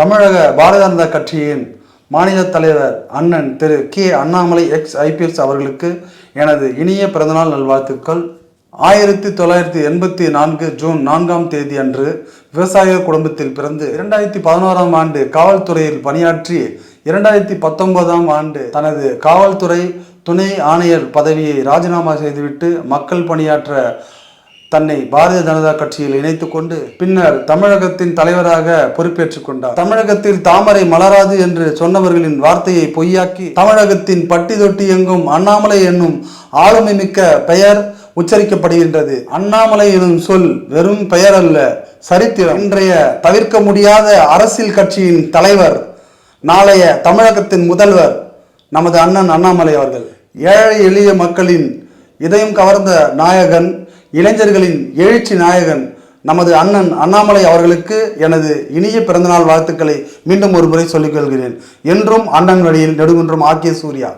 தமிழக பாரதிய ஜனதா கட்சியின் மாநில தலைவர் அண்ணன் திரு கே அண்ணாமலை எக்ஸ் ஐபிஎஸ் அவர்களுக்கு எனது இனிய பிறந்தநாள் நல்வாழ்த்துக்கள். ஆயிரத்தி தொள்ளாயிரத்தி எண்பத்தி நான்கு ஜூன் நான்காம் தேதி அன்று விவசாய குடும்பத்தில் பிறந்து இரண்டாயிரத்தி பதினோராம் ஆண்டு காவல்துறையில் பணியாற்றி இரண்டாயிரத்தி பத்தொன்பதாம் ஆண்டு தனது காவல்துறை துணை ஆணையர் பதவியை ராஜினாமா செய்துவிட்டு மக்கள் பணியாற்ற தன்னை பாரதிய ஜனதா கட்சியில் இணைத்துக் கொண்டு பின்னர் தமிழகத்தின் தலைவராக பொறுப்பேற்றுக் கொண்டார். தமிழகத்தில் தாமரை மலராது என்று சொன்னவர்களின் வார்த்தையை பொய்யாக்கி தமிழகத்தின் பட்டி தொட்டி எங்கும் அண்ணாமலை என்னும் ஆளுமை மிக்க பெயர் உச்சரிக்கப்படுகின்றது. அண்ணாமலை எனும் சொல் வெறும் பெயர் அல்ல சரித்திரம். இன்றைய தவிர்க்க முடியாத அரசியல் கட்சியின் தலைவர் நாளைய தமிழகத்தின் முதல்வர் நமது அண்ணன் அண்ணாமலை அவர்கள். ஏழை எளிய மக்களின் இதயம் கவர்ந்த நாயகன் இளைஞர்களின் எழுச்சி நாயகன் நமது அண்ணன் அண்ணாமலை அவர்களுக்கு எனது இனிய பிறந்தநாள் வாழ்த்துக்களை மீண்டும் ஒரு முறை சொல்லிக் கொள்கிறேன். என்றும் அண்ணன் வழியில் நெடுங்குன்றும் ஆக்கிய சூர்யா.